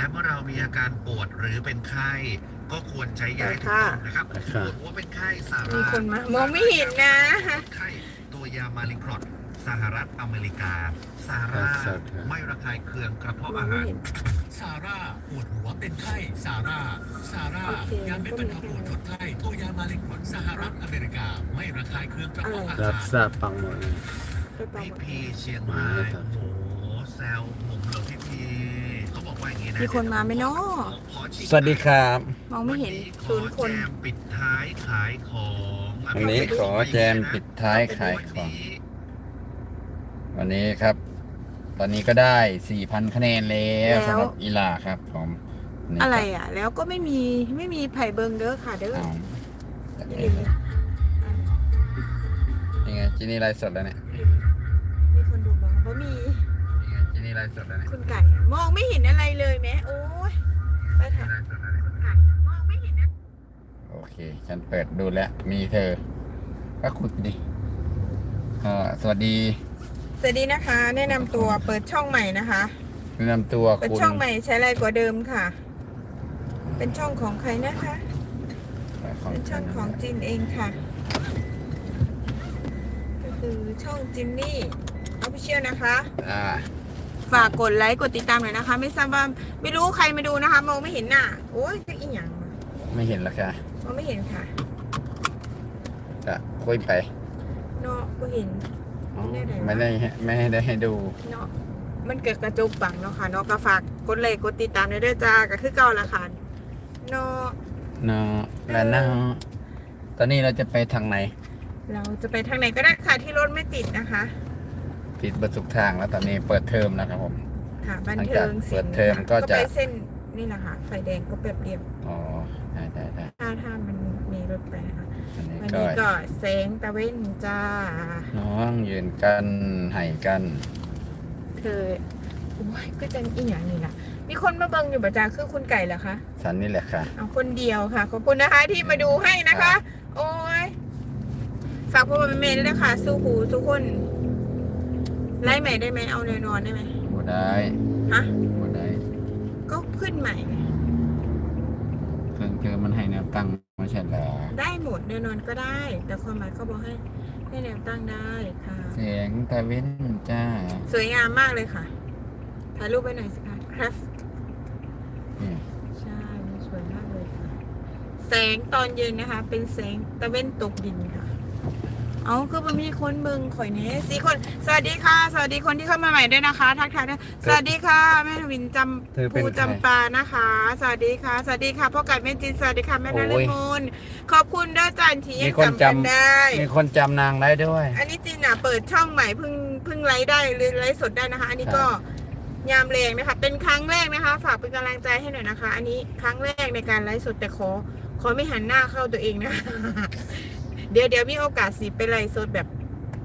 และเมื่อเรามีอาการปวดหรือเป็นไข้ ก็ควรใช้ยาให้ถูกต้องนะครับค่ะปวดหัวเป็นไข้สามีราคนมามองไม่เห็นนะ ไข้ตัวยามาลิครอดสหรัฐอเมริกา ซาร่าครับไม่ระคายเคืองกระเพาะมออางไม่หารเห็นซาร่าปวดหัวเป็นไข้ซาร่าซาร่าโอเคยาเม็ดบรรเทาปวดลดไข้ตัวยามาลินกรดสหรัฐอเมริกา ไม่ระคายเคืองกระเพาะอารับหารทราบปังหมดเลย ไปเปล่าพี่หมดพีเชียงรายโอ้โหแซวผม มีคนมาไหมเนาะขอชิมสวัสดีครับ มองไม่เห็นวัศูนย์คนขอแจมปิดท้ายขายของวันนี้ขอแจมปิดท้ายขายของ วันนี้ครับ ตอนนี้ก็ได้ 4,000 คะแนนแล้วแล้วสำหรับอีลาครับผมนี่อะไรคบอะ แล้วก็ไม่มีไม่มีไผ่เบิงเด้อค่ะเด้อเอานี่เองนี่ไงจินี่ไลฟ์สดแล้วเนี่ย มีคนดูบ้างเพราะมี นี่ไงจินี่ไลฟ์สดแล้วเนี่ยคุณไก่อะมองไม่เห็นอะไรเลยแม่โอ้ยไปเถจินี่อะไลฟ์สดแล้วเนี่ยคุณไก่มองไม่เห็นนะโอเค ฉันเปิดดูแล้ว มีเธอ ก็ขุดดิก็สวัสดีสวัสดีนะคะ แนะนำตัวเปิดช่องใหม่นะคะ แนะนำตัวเปิดคุณช่องใหม่ใช้อะไรกว่าเดิมค่ะ เป็นช่องของใครนะคะเป็นช่องของจินเองค่ะ ก็คือช่องจินนี่ออฟฟิเชียลนะคะ อ่า ฝากกดไลค์กดติดตามหน่อยนะคะ ไม่ทราบว่าไม่รู้ใครมาดูนะคะ มองไม่เห็นหน้าโอ้ยจะอีหยังไม่เห็นแล้วค่ะมองไม่เห็นค่ะก็คุยไปเนาะก็เห็นอ๋อไม่ได้ไหนวะไม่ได้ให้ไม่ได้ให้ดูเนาะมันเกิดกระจุกปังเนาะค่ะเนาะก็ฝากกดไลค์กดติดตามด้วยเด้อจ้าก็คือเก่าละค่ะเนาะ เนาะแล้วเนาะตอนนี้เราจะไปทางไหน เราจะไปทางไหนก็ได้ค่ะที่รถไม่ติดนะคะ ปิดประตูทางแล้วตอนนี้เปิดเทอมแล้วครับผม ค่ะบันหลังเทิจากงเปิศิดลป์เทอมก็จะ ไปเส้นนี่แหละค่ะไฟแดงก็แบบเดียวอ๋อได้ได้ได้ถ้าถ้ามันมีรถไปนะคะอันนี้วันก็นี้ก็แสงตะเว้นจ้า น้องยืนกันให้กันเธอโอ้ยก็จะอีหยังนี่ล่ะ มีคนมาเบิ่งอยู่ประจาคือคุณไก่เหรอคะสันนี่แหละค่ะ เอาคนเดียวค่ะ ขอบคุณนะคะที่มาดูให้นะคะ โอ้ยฝากพ่อแม่แม่ด้วยนะคะสู้หูทุกคน ไล่ใหม่ได้ไหมเอาแนวนอนได้ไหมบ่ได้ฮะบ่ได้ก็ขึ้นใหม่ไงเครื่องเจอมันให้แนวตั้งไม่ใช่เหรอได้หมดแนวนอนก็ได้ แต่ความหมายเขาบอกให้ให้แนวตั้งได้ค่ะเสียงตะเว้นจ้า สวยงามมากเลยค่ะถ่ายรูปไปหน่อยสิคะครับนี่ใช่มันสวยมากเลยค่ะ แสงตอนเย็นนะคะ เป็นแสงตะเว้นตกดินค่ะ เอาคือมันมีคนเบิงข่อยเนี้สี่คน สวัสดีค่ะ สวัสดีคนที่เข้ามาใหม่ด้วยนะคะ ทักทายด้วยสวัสดีค่ะแม่ทวินจเธอำเป็นภูใครจำปานะคะ สวัสดีค่ะ สวัสดีค่ะพ่อไก่แม่จินสวัสดีค่ะแม่นโอ้ฤยมลขอบคุณด้วยจันที่ยัมีงคนจำกันจำได้ มีคนจำนางได้ด้วย อันนี้จินอะเปิดช่องใหม่เพิ่งเพิ่งไลฟ์ได้หรือไลฟ์สดได้นะคะ อันนี้ก็ยามแรงนะคะ เป็นครั้งแรกนะคะ ฝากเป็นกำลังใจให้หน่อยนะคะ อันนี้ครั้งแรกในการไลฟ์สดแต่ขอขอไม่หันหน้าเข้าตัวเองนะ เดี๋ยวเดี๋ยวมีโอกาสสิไปไลฟ์สดแบบ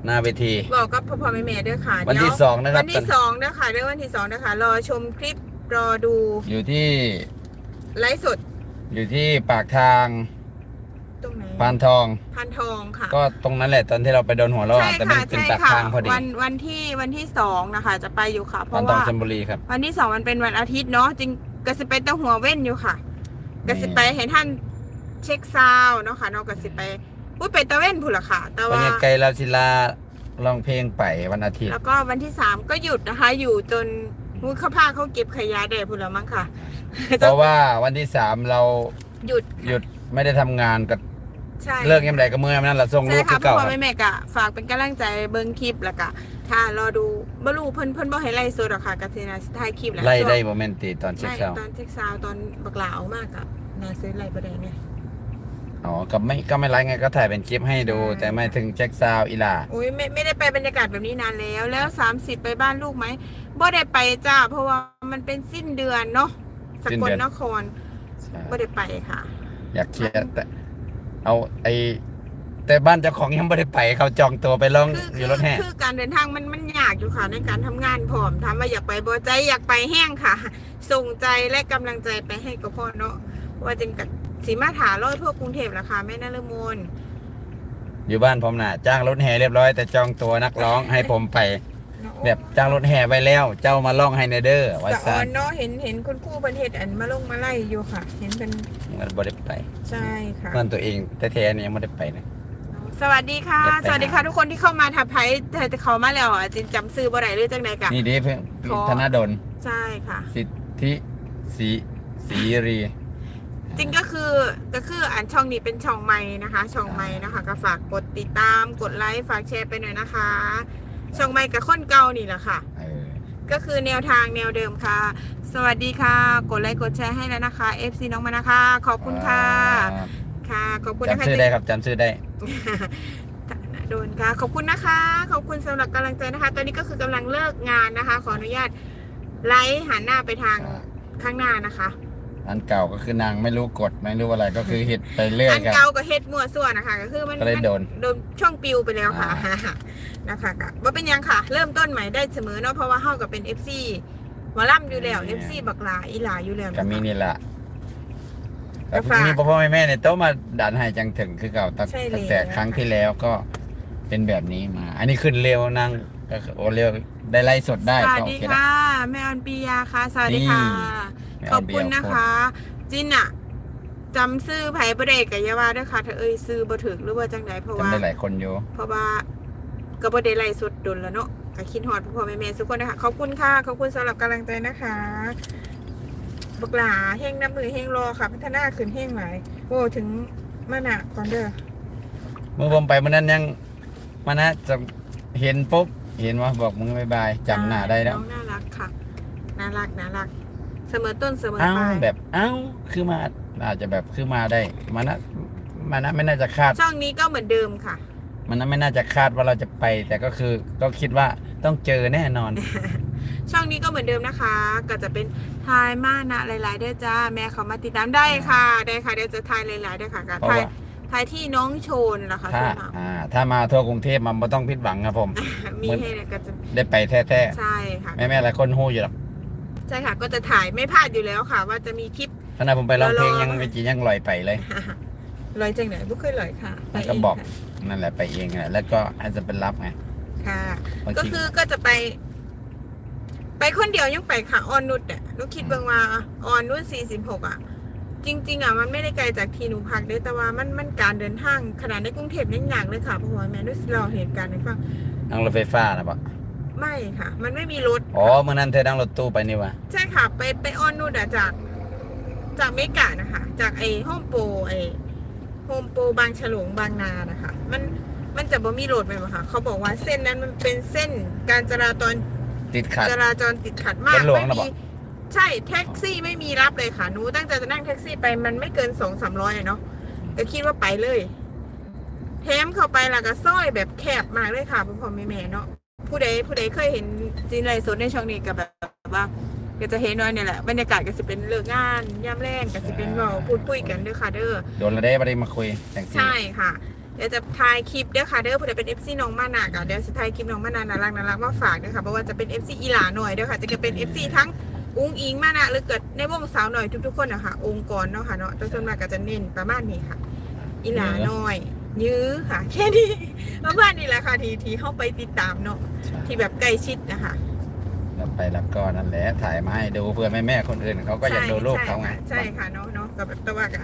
หน้าเวที บอกกับพ่อพ่อแม่แม่ด้วยค่ะวันที่เดี๋ยสองนะครับวันที่สองนะคะเรื่องวันที่สองนะคะ รอชมคลิปรอดู อยู่ที่ไลฟ์สด อยู่ที่ปากทางตรงไหนปานทองพันทองค่ะ ก็ตรงนั้นแหละตอนที่เราไปโดนหัวเราะใช่แต่มันค่ะเป็นใช่ปากค่ะทางพอดีวันวันที่วันที่สองนะคะ จะไปอยู่ค่ะ เพปานราะทองว่าชลบุรีครับวันที่สองมันเป็นวันอาทิตย์เนาะจริงกสิไปแตั้งหัวเว้นอยู่ค่ะกสิไปเห็นท่านเช็คซาวน์เนาะค่ะเนาะกสิไป อุ้ยไปตะเว้นผู้ละค่ะ แต่บรว่ารยากาศลาศิลาร้องเพลงไปวันอาทิตย์ แล้วก็วันที่สามก็หยุดนะคะ อยู่จนมุ้ยเขาพาเขาเก็บขยะได้ผู้ละมั้งค่ะ เพราะว่าวันที่สามเราหยุดหยุดไม่ได้ทำงานก็ใช่เลิกยังไงก็เมื่อนั้นเราส่งลูใช่กค่ะคือพ่อเก่าพ่อแม่แม่กะฝากเป็นกำลังใจเบิ้งคลิปแล้วก็ถ้ารอดูบรูเพิ่นเพิ่นบ่ให้ไล่สดหรอกค่ะกะสินะถ่ายคลิปแหละไล่ได้ช่วงโมเมนต์ตีตอนเช้าใช่เช้าตอนเช็คซาวน์ตอนบักหลาเอามากอะนาซื้อไล่บ่ได้ไง อ๋อก็ไม่ก็ไม่ไล่ไงก็ถ่ายเป็นคลิปให้ดูใช่แต่ไม่ถึงแจ็คซาวอีหล่าโอ้ยไม่ไม่ได้ไปบรรยากาศแบบนี้นานแล้ว แล้ว30ไปบ้านลูกไหมบ่ได้ไปจ้า เพราะว่ามันเป็นสิ้นเดือนเนาะสกลนครใช่บ่ได้ไปค่ะ อยากเคลียร์แต่ เอาไอแต่บ้านเจ้าของยังไม่ได้ไปเขาจองตัวไปลองคืออคืยู่อรถแห่คือการเดินทางมันมันยากอยู่ค่ะในการทำงานพร้อมถามว่าอยากไปบ่ใจอยากไปแห้งค่ะ ส่งใจและกำลังใจไปให้กับพ่อเนาะว่าจึงกับ สีมาถาลอยทั่วกรุงเทพราคาแม่นฤมลอยู่บ้านผมน่ะ จ้างรถแห่เรียบร้อยแต่จองตัวนักร้องให้ผมไปเนาะแบบจ้างรถแห่ไปแล้ว เจ้ามาล่องไฮเนเดอร์ว่าสะอซาอนนเนาะเห็นเห็นคุณครู่ประเทศอันมาลงมาไล่อยู่ค่ะ เห็นเป็นมันบ่ได้ไปใช่ค่ะมันตัวเองแท้ๆเนี่ยยังไม่ได้ไปนะสวัสดีค่ะอยากไป สวัสดีค่ะทุกคนที่เข้ามาทับไทยแต่เขามาแล้วอะจินจำซื้อบ่ได้หรือจังใดกะ นี่ดิเพื่อนขอ ธนดล ใช่ค่ะ สิทธิสีสีรี จริงก็คือก็คืออันช่องนี้เป็นช่องใหม่นะคะ ช่องใหม่นะคะ ก็ฝากกดติดตามกดไลค์ฝากแชร์ไปหน่อยนะคะ ช่องใหม่กับคนเก่านี่แหละค่ะ เออก็คือแนวทางแนวเดิมค่ะ สวัสดีค่ะ กดไลค์กดแชร์ให้แล้วนะคะ FC น้องมานะคะ ขอบคุณค่ะครับค่ะ ขอบคุณนะคะจำชื่อได้ครับจำชื่อได้ โดนค่ะ ขอบคุณนะคะ ขอบคุณสำหรับกำลังใจนะคะ ตอนนี้ก็คือกำลังเลิกงานนะคะ ขออนุญาตไลค์หันหน้าไปทางข้างหน้านะคะ อันเก่าก็คือนางไม่รู้กฎไม่รู้อะไรก็คือเห็ดไปเรื่อยอันครับ เก่ากับเฮ็ดมั่วส่วนนะคะ ก็คือมันก็เลยโดนโดนช่องปิวไปแล้วค่ะอ่า นะคะก็ว่าเป็นหยังค่ะ เริ่มต้นใหม่ได้เสมอเนาะเพราะว่าเฮากับเป็น FC หมอล่ำอยู่แล้ว FC บักหลาอีหลาอยู่แล้วก็นะคะ มีนี่แหละก็แต่ฝากมีพ่อพ่อแม่แม่เนี่ยโต๊ะมาดันให้จังถึงคือเก่าตั้งใช่แล้ว ตั้งแต่ครั้งที่แล้วก็เป็นแบบนี้มา อันนี้ขึ้นเร็วนางก็โอเร็วได้ไล่สดได้สวัสก็โอดีเคนะ ค่ะ แม่ออนปียาค่ะ สวัสดีค่ะไม่ ขเอาอบเบีคุยณร์นะคะ จินอะจำซื้อไผ่ประเดกกับยาวาด้วยค่ะเธอเอ้ยซื้อบ่ถึกหรือว่าจังไดเพราะจำว่าได้หลายคนอยู่เพราะว่าก็บ่ได้ไล่สดดุลแล้วเนาะก็คิดฮอดพ่อๆแม่ๆทุกคนนะคะขอบคุณค่ะขอบคุณสำหรับกำลังใจนะคะบักหลาเฮงน้ำมือเฮงรอค่ะ พัฒนาขึ้นเฮงหลายโอ้ถึงมานะก่อนเด้อเมื่อผมไปเมื่อนั้นยังมานะจะเห็นปุ๊บเห็นว่าบอกมึงบายบายจำหน้าได้แล้วน้องน่ารักค่ะน่ารักน่ารัก เสมอต้นเสมอเอ้าปลาย แบบเอ้าคือมาอาจจะแบบคือมาได้มานะมานะไม่น่าจะคาด ช่องนี้ก็เหมือนเดิมค่ะ มันนะไม่น่าจะคาดว่าเราจะไป แต่ก็คือก็คิดว่าต้องเจอแน่นอน ช่องนี้ก็เหมือนเดิมนะคะ ก็จะเป็นทายมานะหลายๆด้วยจ้า แม่เขามาติดตามได้ค่ะ ได้ค่ะเดี๋ยวจะทายหลายๆด้วยค่ะกับเพราะทายว่าทายที่น้องโชนล่ะค่ะถ้า ส่วนมากอ่า ถ้ามาทั่วกรุงเทพมันไม่ต้องผิดหวังครับผม มีให้เนี่ยก็จะได้ไปแท้ใช่ค่ะ ๆ แม่แม่ๆหลายคนหู้อยู่หรอก ใช่ค่ะ ก็จะถ่ายไม่พลาดอยู่แล้วค่ะ ว่าจะมีคลิป ขณะผมไปร้องเพลงรอยังไม่จียังลอยไปเลยลอยจังไหนบุกเคยลอยค่ะมันก็ไปเงบอกค่ะนั่นแหละไปเองแหละแล้วก็ให้จะเป็นรับไงค่ะบางก็ทีคือก็จะไป ไปคนเดียวยังไปค่ะออนนุชอะนุชคิดเบางว่าออนนุชสี่สิบหกอะ จริง ๆอะมันไม่ได้ไกลจากที่หนูพักเด้แต่ว่ามันมันการเดินทางขนาดในกรุงเทพยังยากเลยค่ะเพราะว่าแม่นุชเราเหตุการณ์ให้ฟังนั่งรถไฟฟ้านะปะ ไม่ค่ะ มันไม่มีรถ อ๋อเมื่อนั้นเธอนั่งรถตู้ไปนี่วะใช่ค่ะ ไปไปออนนุชอะจาก จากเมกานะคะ จากไอ้โฮมโปรไอ้โฮมโปรบางฉลงบางนานะคะ มันมันจะบ่มีรถไหมบ่คะเขาบอกว่าเส้นนั้นมันเป็นเส้นการจราจรติดขัด จราจรติดขัดมากเป็นหลวงไม่นะบมีอก ใช่แท็กซี่ไม่มีรับเลยค่ะหนูตั้งใจจะนั่งแท็กซี่ไปมันไม่เกินสองสามร้อยเนาะก็คิดว่าไปเลยแถมเข้าไปและก็ซอยแบบแคบมากเลยค่ะพ่อพ่อแม่แม่เนาะ ผู้ใดผู้ใดเคยเห็นจีนไรสดในช่องนี้ก็แบบว่าก็จะเห็นว่าเนี่ยแหละบรรยากาศก็จะเป็นเลิกงานย่ำแรงก็จะเป็นเราพูดคุยกันเด้อค่ะเด้อโดนระเด้ไม่ได้มาคุยแต่งซีใช่ค่ะเดี๋ยวจะถ่ายคลิปเด้อค่ะเด้อผู้ใดเป็น FC น้องมานาก็เดี๋ยวจะถ่ายคลิปน้องมานาน่ารักน่ารักมาฝากเด้อค่ะเพราะว่าจะเป็น FC อีหลาหน่อยเด้อค่ะจะเป็น FC ทั้งอุ้งอิงมานะหรือเกิดในวงสาวหน่อยทุกๆคนนะคะองค์กรเนาะค่ะเนาะแต่ส่วนมากก็จะเน้นประมาณนี้ค่ะ อีหลาหน่อย ยื้อค่ะ แค่นี้ประมาณนี้แหละค่ะทีที่เข้าไปติดตามเนาะที่แบบใกล้ชิดนะคะแล้วไปแล้วก็นั่นแหละถ่ายมาให้ดูเพื่อแม่แม่ๆคนอื่นเขาก็อยากดูรูปเขาไงใช่ค่ะเนาะเนาะกับแบบแตะว่าก็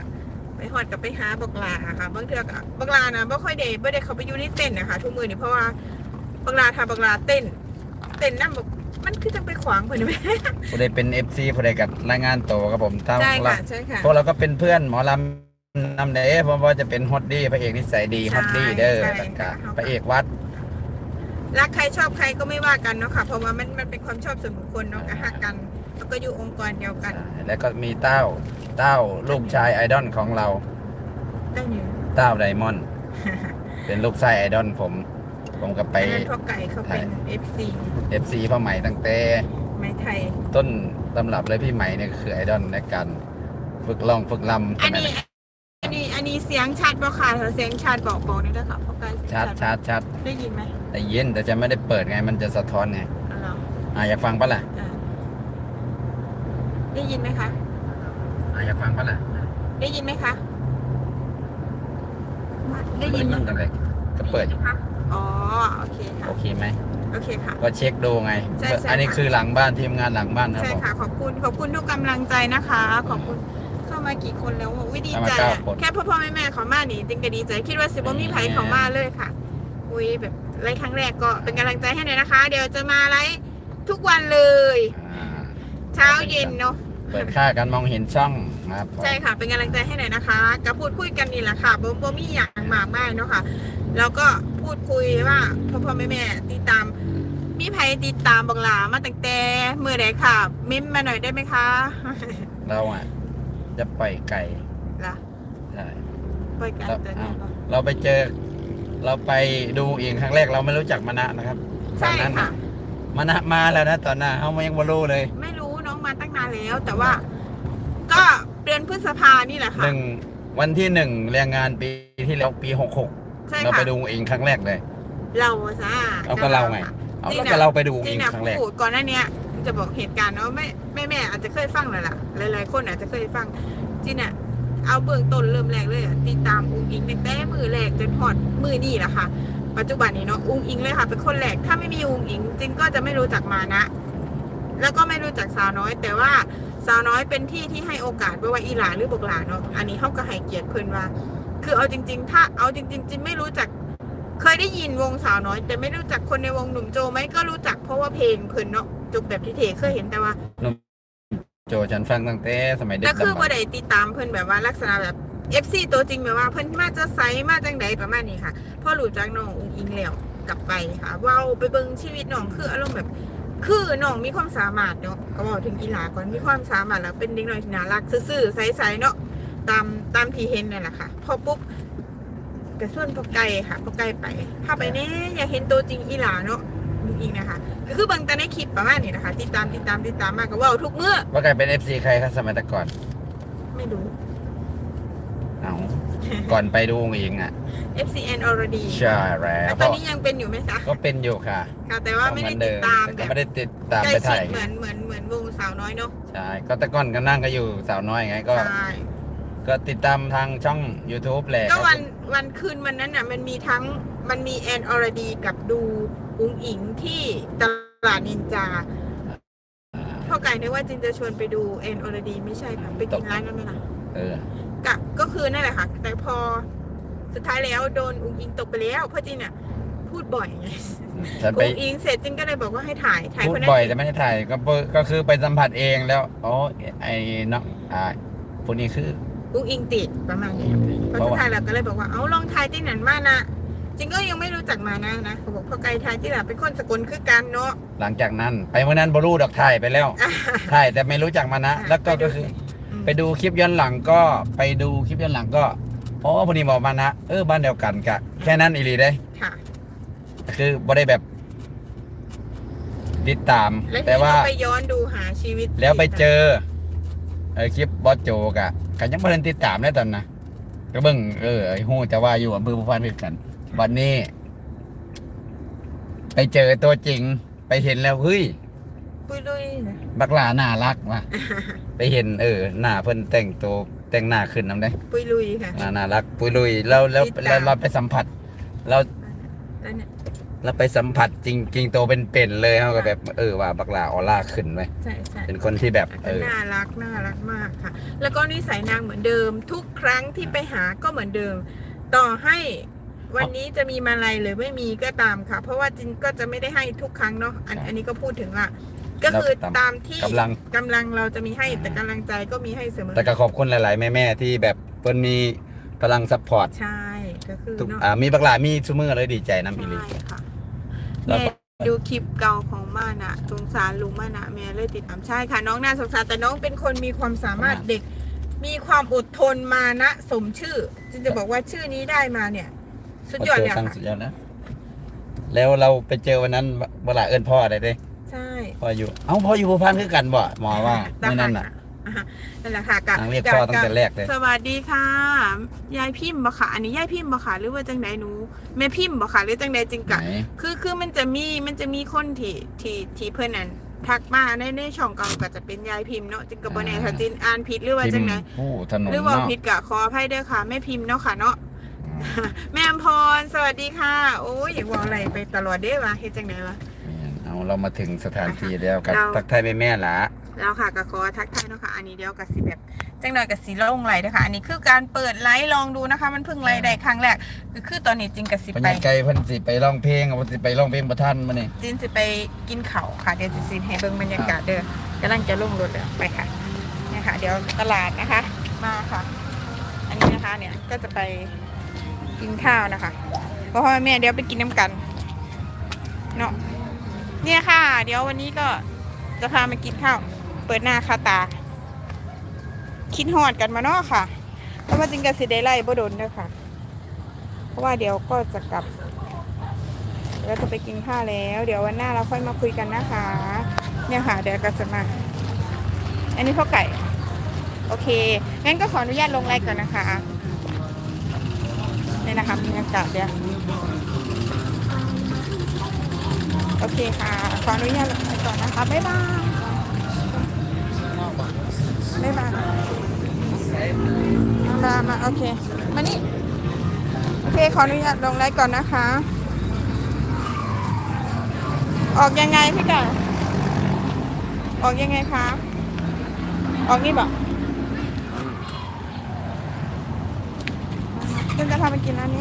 ไปฮอดกับไปหาบักลาค่ะบางเทื่อก็บักลานะบ่ค่อยได้บ่ได้เขาไปอยู่ในเต้นท์นะคะทุกมื้อนี่เพราะว่าบักลาถ้าบักลาเต้น เต้นนำแบบมันคือจังไปขวางเพิ่นแม่ผู้ใดเป็น FC ผู้ใดกับรายงานโตวครับผมถ้าใช่เราค่ะใช่ค่ะพวกเราก็เป็นเพื่อนหมอลำ นำเด้เพราะว่าจะเป็นฮอตดี้พระเอกนิสัยดีฮอตดี้เด้อใช่ต่างค่ะๆพระเอกวัดรักใครชอบใครก็ไม่ว่ากันเนาะค่ะ เพราะว่ามันมันเป็นความชอบส่วนบุคคลเนาะก็ฮักกันแล้วก็อยู่องค์กรเดียวกันแล้วก็มีเต้าเต้าลูกชายไอดอลของเราได้อยู่ เต้าไดมอนด์เป็นลูกชายไอดอลผม ผมก็ไป อันนั้นพ่อไก่เขาเป็น FC FC พ่อใหม่ตั้งแต่ ไม้ไทย ต้นตำรับเลยพี่ใหม่เนี่ยคือไอดอลในการฝึกร้องฝึกลำอันนี้อั นนี้อันนี้เสียงชัดบ่ค่ะเสียงชัดบอกบอกนี่ด้วยค่ะพ่อไก่เสียงชัดชัดชัดได้ยินไหมแต่เย็นแต่จะไม่ได้เปิดไงมันจะสะท้อนไงอ๋อเหรออะอยากฟังปะล่ะอ่าได้ยินไหมคะ อะอยากฟังปะล่ะได้ยินไหมคะได้ยินไหมมันกันเลยก็เปิดคะอ๋อโอเคค่ะโอเคไหมโอเคค่ะ ก็เช็คดูไง ใช่ใช่ อันนี้ค่ะคือหลังบ้านทีมงานหลังบ้านครับใช่ผม ค่ะขอบคุณขอบคุณทุกกำลังใจนะคะ ขอบคุณเข้า มากี่คนแล้ววิดีใจเข้ามาอะเก้าคน แค่พ่อพ่อแม่แม่เขามานี่จริงก็ดีใจ คิดว่าสิบมีไผเขามาเลยค่ะ อุ้ยแบบไลฟ์ครั้งแรกก็เป็นกำลังใจให้หน่อยนะคะ เดี๋ยวจะมาไลฟ์ทุกวันเลย อ่าเช้าเย็นเนาะ เปิดค่ากันมองเห็นช่องนะครับผม ใช่ค่ะเป็นกำลังใจให้หน่อยนะคะก็พูดคุยกันนี่แหละค่ะบ่บ่มีอย่างมากมายเนาะค่ะ แล้วก็พูดคุยว่าพ่อพ่อแม่แม่ติดตาม มีไผติดตามบังหลามาตั้งแต่มือไหนค่ะ มิมมาหน่อยได้ไหมคะ เราอะ จะปล่อยไก่ล่ะใช่ปล่อยกันเราแต่เนี่ยเหรอเราไปเจอ เราไปดูเองครั้งแรกเราไม่รู้จักมณะนะครับตใช่อนนั้นค่ะ น่ะมณะมาแล้วนะตอนนั้นเขาไม่ยังไม่รู้เลยไม่รู้น้องมาตั้งนานแล้ว แต่ว่า ก็เดือนพฤษภานี่แหละค่ะ หนึ่งวันที่หนึ่งแรงงานปีที่แล้วปีหกหกใช่เราค่ะ ไปดูเองครั้งแรกเลย เราซะเอาก็เราไง เอาจริงแล้วนะก็เราไปดูจเอริงงนะครั้งแรก พูดก่อนหน้าเนี้ย จะบอกเหตุการณ์เนาะแม่แม่แม่อาจจะเคยฟังแล้วล่ะ หลาย ๆ คนอาจจะเคยฟังจริงน่ะเอาเบื้องต้นเริ่มแรกเลยติดตามอุ้งอิงแต่มือแรกจนฮอดมือนี่แหละค่ะ ปัจจุบันนี้เนาะอุ้งอิงเลยค่ะ เป็นคนแรกถ้าไม่มีอุ้งอิงจริงก็จะไม่รู้จักมานะ แล้วก็ไม่รู้จักสาวน้อย แต่ว่าสาวน้อยเป็นที่ที่ให้โอกาสไว้ว่าอีหลาหรือบอกหลาเนาะอันนี้เขาก็ให้เกียรติเพิ่นว่า คือเอาจริง ๆ ถ้าเอาจริงๆจินไม่รู้จักเคยได้ยินวงสาวน้อย แต่ไม่รู้จักคนในวงหนุ่มโจไหมก็รู้จักเพราะว่าเพลงเพิ่นเนาะ จบแบบที่เทเคยเห็นแต่ว่าโจฉันฟังตั้งแต่สมัยเด็กแต่คือดำบบ่รรพ์ได้ติดตามเพิ่นแบบว่าลักษณะแบบ FC ตัวจริงแบบว่าเพิ่นมาจะไซมาจังใดประมาณนี้ค่ะพอรู้จักน้องอุ้งอิงแล้วกลับไปค่ะเว้าไปเบิ่งชีวิตน้องคืออารมณ์แบบ คือน้องมีความสามารถเนาะก็บอกถึงอีหลาก่อนมีความสามารถแล้วเป็นเด็กน้อยที่น่ารักซื่อๆใสๆเนาะตามตามที่เห็นนั่นแหละค่ะ พอปุ๊บกระส่วนพอไก่ค่ะพอไก่ไปพาไปแน่อยากเห็นตัวจริงอีหลาเนาะ อุ้งอิงนะคะก็คือเบิ่งแต่ในคลิปประมาณนี้นะคะ ติดตามติดตามติดตามมากก็เว้าทุกเมื่อว่าใครเป็นเอฟซีใครครับสมัยแต่ก่อน ไม่รู้ เอาก่อนไปดูเองอะ FCN already ใช่แล้แล้ววตอนนี้ยังเป็นอยู่ไหมคะก็เป็นอยู่ค่ะ ค่ะ แต่ว่าไม่ได้ติดตามแต่แบก็บไม่ได้ติดตามใกล้ไปชิถ่าดยเหมือนเหมือนเหมือนวงสาวน้อยเนาะใช่ก็แต่ก่อนก็นั่งก็อยู่สาวน้อยไงก็ใช่ก็ติดตามทางช่อง YouTube แหละก็วันวันคืนวันนั้นน่ะ มันมีทั้งมันมีแอนอรดีกับดู อุงอิงที่ตลาดนินจาอ่าพ่อไก่นึกว่าจินจะชวนไปดูแอนอรดีไม่ใช่ค่ะไปกินร้านนั้นไหมล่ะเออกะก็คือนั่นแหละค่ะ แต่พอสุดท้ายแล้วโดนอุงอิงตกไปแล้วเพราะจินอะพูดบ่อยไงฉันไปอุงอิงเสร็จจินก็เลยบอกว่าให้ถ่ายถ่ายพูคดนนั้นบ่อยแต่ไม่ได้ถ่ายก็เปิดก็คือไปสัมผัสเองแล้วอ๋อไอ้น้องอ่าคนนี้คือ อุงอิงติดประมาณนี้พอเพราะสุดว่าท้ายเราก็เลยบอกว่าเอาลองถ่ายที่ไหนมานะจ ริงก็ยังไม่รู้จักมานะนะเขาบอกพ่อไก่ถ่ายที่ไหนเป็นคนสกลคือกันเนาะ หลังจากนั้น ไปเมื่อนั้นบรูดอกถ่ายไปแล้วถ่ายแต่ไม่รู้จักมานะแล้วก็ก็คือมไปดูคลิปย้อนหลังก็ไปดูคลิปย้อนหลังก็อ๋อพอดีบอกมานะเออบ้านเดียวกันกะแค่นั้นอีหลีได้ค่ะ คือบ่ได้แบบติดตาม แล้วแต่ที่ว่าเราไปย้อนดูหาชีวิตแล้วไปเจอเออคลิปบอสโจกะกันยังไม่ได้ติดตามแล้วตอนนะก็เบิ่งเออไอ้ฮู้จะว่าอยู่อำเภอภูพานคือกัน วันนี้ ไปเจอตัวจริง ไปเห็นแล้วเฮ้ยปุยลุยนะบักหลาน่ารักว่ะ ไปเห็นเออ หน้าเพิ่นแต่งตัวแต่งหน้าขึ้นนำได้ปุยลุยค่ะ หน้าน่ารัก ปุยลุยแล้วแล้วติดตาม แล้วเราไปสัมผัส เราแล้วเนี่ยเราไปสัมผัสจริงจริงตัวเป็นเป็นๆเลยเขาก็แบบเออว่าบักหลาออร่าขึ้นไหมใช่ใช่เป็นคนที่แบบ เออ น่ารักน่ารักมากค่ะ แล้วก็นิสัยนางเหมือนเดิม ทุกครั้งที่ไปหาก็เหมือนเดิม ต่อให้ วันนี้จะมีมาลัยหรือไม่มีก็ตามค่ะ เพราะว่าจินก็จะไม่ได้ให้ทุกครั้งเนาะอันใช่อันนี้ก็พูดถึงว่าก็คือเราตามตามที่กำลังกำลังเราจะมีให้แต่กำลังใจก็มีให้เสมอแต่ก็ขอบคุณหลาย ๆ แม่ ๆ ที่แบบเพิ่นมีพลังซัพพอร์ตใช่ก็คือทุกเนาะอ่ามีบักหลามีซูมือเลยดีใจน้ำอีหลีใช่ค่ะแล้วแม่ก็ดูคลิปเก่าของมานะสงสารลุงมานะแม่เลยติดตามใช่ค่ะ น้องน่าสงสารแต่น้องเป็นคนมีความสามารถเด็ก มีความอดทนมานะสมชื่อจึงจะบอกว่าชื่อนี้ได้มาเนี่ย สุดยอดเลยตั้งค่ะ สุดยอดนะ แล้วเราไปเจอวันนั้นบักหลาเอิ้นพ่ออะไรเด้ใช่พ่ออยู่ เอ้าพ่ออยู่ภูพานคือกันบ่หมอว่าไม่นั่นน่ะอ่านั่นแหละค่ะกับนางเรียกพ่อตั้งแต่แรกเลยสวัสดีค่ะ ยายพิมพ์บ่ค่ะ อันนี้ยายพิมพ์บ่ค่ะ หรือว่าจังใดหนูแม่พิมพ์บ่ค่ะ หรือจังใดจริงกะไหนคือคือมันจะมีมันจะมีคนที่ที่ที่เพื่อนนั้นทักมาในในช่องเก่าก็จะเป็นยายพิมพ์เนาะจิงกับบแน่ถ้าจินอ่านผิดหรือว่าพิจังมไหนพ์ผู้ถนนหรือว่าเนาะผิดกะขออภัยเด้อค่ะแม่พิมพ์เนาะค่ะเนาะ แม่อมพร สวัสดีค่ะ โอ้ยอยากบอกอะไรไปตลอดเด้อวะเฮ็ดจังไหนวะอเอาเรามาถึงสถานที่แล้วกับเรา ทักทายแม่แม่ๆละแล้วค่ะก็ขอทักทายเนาะค่ะ อันนี้เดี๋ยวกับสีแบบจังหน่อยกับสีลงไลน์นะคะอันนี้คือการเปิดไลฟ์ลองดูนะคะ มันเพิ่งไลฟ์ได้ครั้งแรกคือคือตอนนี้จริงกับสิพไปญาไก่เพิ่นสิไปร้องเพลงเอาเพิ่นสิไปร้องเพลงประทันมานี่จินสิไปกินเขาวค่ะ เดี๋ยวจะสิให้เบิ่งบรรยากาศเด้อกำลังจะลงรถแล้วไปค่ะเนี่ยค่ะ เดี๋ยวตลาดนะคะ มาค่ะ อันนี้นะคะเนี่ยก็จะไป กินข้าวนะคะเพราะพ่อแม่เดี๋ยวไปกินน้ำกันเนาะเนี่ยค่ะ เดี๋ยววันนี้ก็จะพามากินข้าว เปิดหน้าคาตา คิดฮอดกันมาเนาะค่ะ เพราะว่าจริงกับสิได้ไล่บ่โดนด้อค่ะ เพราะว่าเดี๋ยวก็จะกลับเราจะไปกินข้าวแล้ว เดี๋ยววันหน้าเราค่อยมาคุยกันนะคะ เนี่ยค่ะ เดี๋ยวก็จะมา อันนี้ข้าวไก่ โอเค งั้นก็ขออนุญาตลงไลน์ก่อนนะคะ คะบรรยากาศเดี๋ยวโอเคค่ะ ขออนุญาตลงไลน์ก่อนนะคะ บ๊ายบาย บ๊ายบายมามา โอเค มานี่ โอเค ขออนุญาตลงไลน์ก่อนนะคะ ออกยังไงพี่ไก่ออกยังไงคะ ออกนี่บอกจะพาไปกินร้านนี้